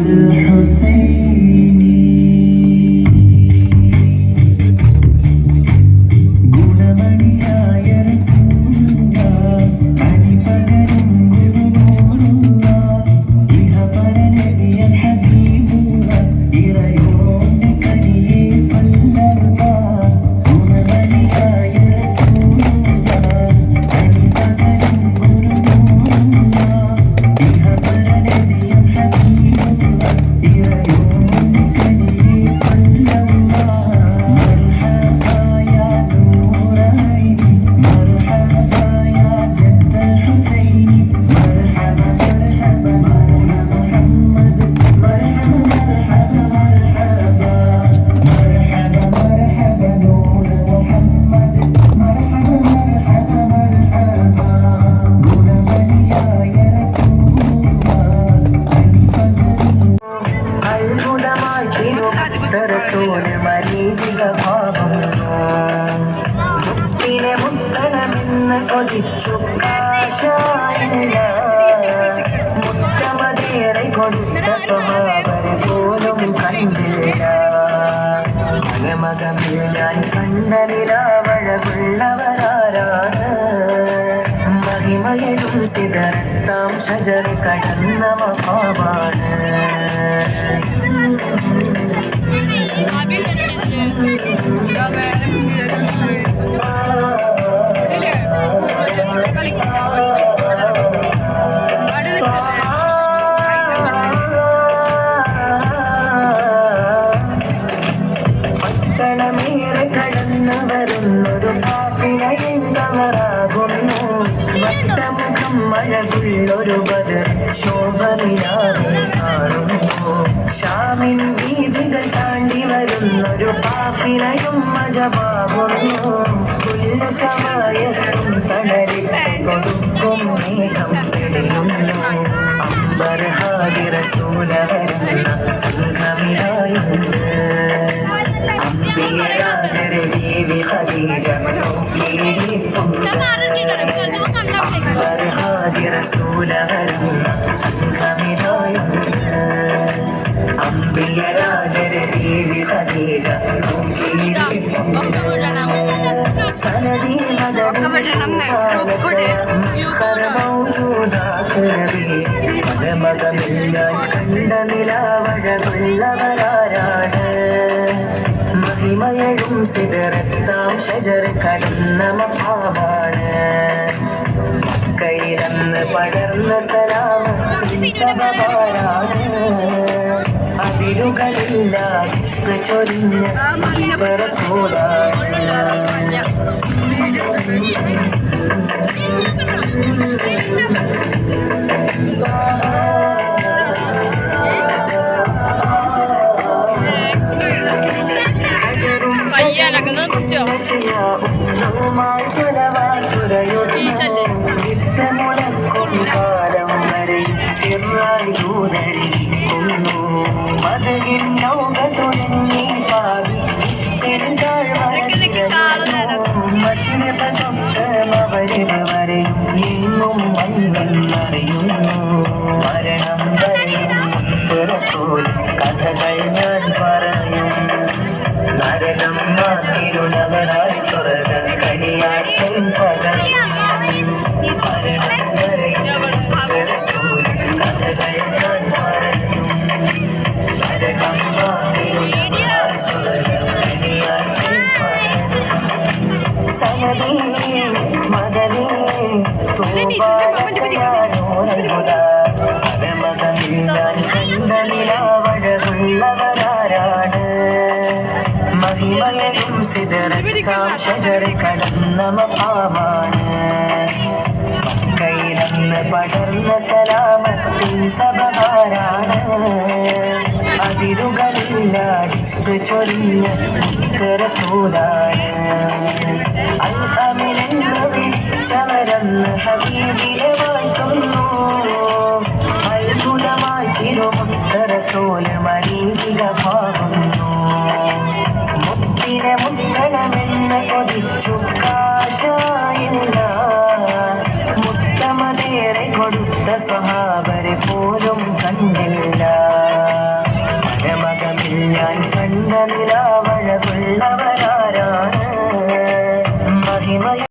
الحسين മുത്തിനെ മുത്തണമെന്ന് കൊതിച്ചു കാശായില്ല. മുത്തമതേറെ കൊടുത്ത സ്വഭാവരെ പോലും കണ്ടില്ല. മകമകമിൽ ഞാൻ കണ്ട നിലാവഴകുള്ളവരാരാണ് മഹിമയിലും സിതരത്താം ഷജർ കടന്ന മഹാവാണ് മഴകുള്ളൊരു ബദർ ശോഭനിലാവെ കാണുമ്പോ ഷാമിൻ വീതികൾ താണ്ടി വരുന്നൊരു പാഫിനയും മജമാകുന്നു പുല്ലു സമയത്തും തളരിട്ട് കൊടുക്കും മേഘം തെളിയുന്നു. അമ്പർ സൂലവരുന്ന സംഘമിലായുണ്ട്. അമ്പിയരാജരെ ബീവി ഖദീജ നോക്കിയിരിപ്പുണ്ട് സിതരത്താം സംഘമിലായുണ്ട് അമ്പിയരാജരെ ബീവി ഖദീജ കണ്ട ഷജർ കടന്ന മഹാവാണ് കയ്യിലന്ന് പടർന്ന സലാമത്തിൻ അതിരുകളില്ല ഇഷ്ട ചൊരിഞ്ഞ റസൂലാണ് സിറായി കൊന്നു മതകിൻ ലോകത്തുലങ്ങി പാവി ഇഷ്ടിൻ മഷിനതൊക്കെ വരെയും എങ്ങും മഞ്ഞെന്നറിയുന്നു മരണം വരെയും റസൂൽ കഥകൾ ഞാൻ പറയും. നരകം മാതിരുനവരായി സ്വർഗ ഷജർ കടന്ന മഹാമാണ് കയ്യിലന്ന് പടർന്ന സലാമത്തിൻ സഭമാരാണ് അതിരുകളില്ല ഇഷ്ട ചൊരിഞ്ഞ റസൂലാണ് അൽ അമിനെന്ന് വിളിച്ചവരെന്ന് ഹബീബിലെ വാഴ്ത്തുന്നു. അത്ഭുതമായി തിരുമുത്ത റസൂൽ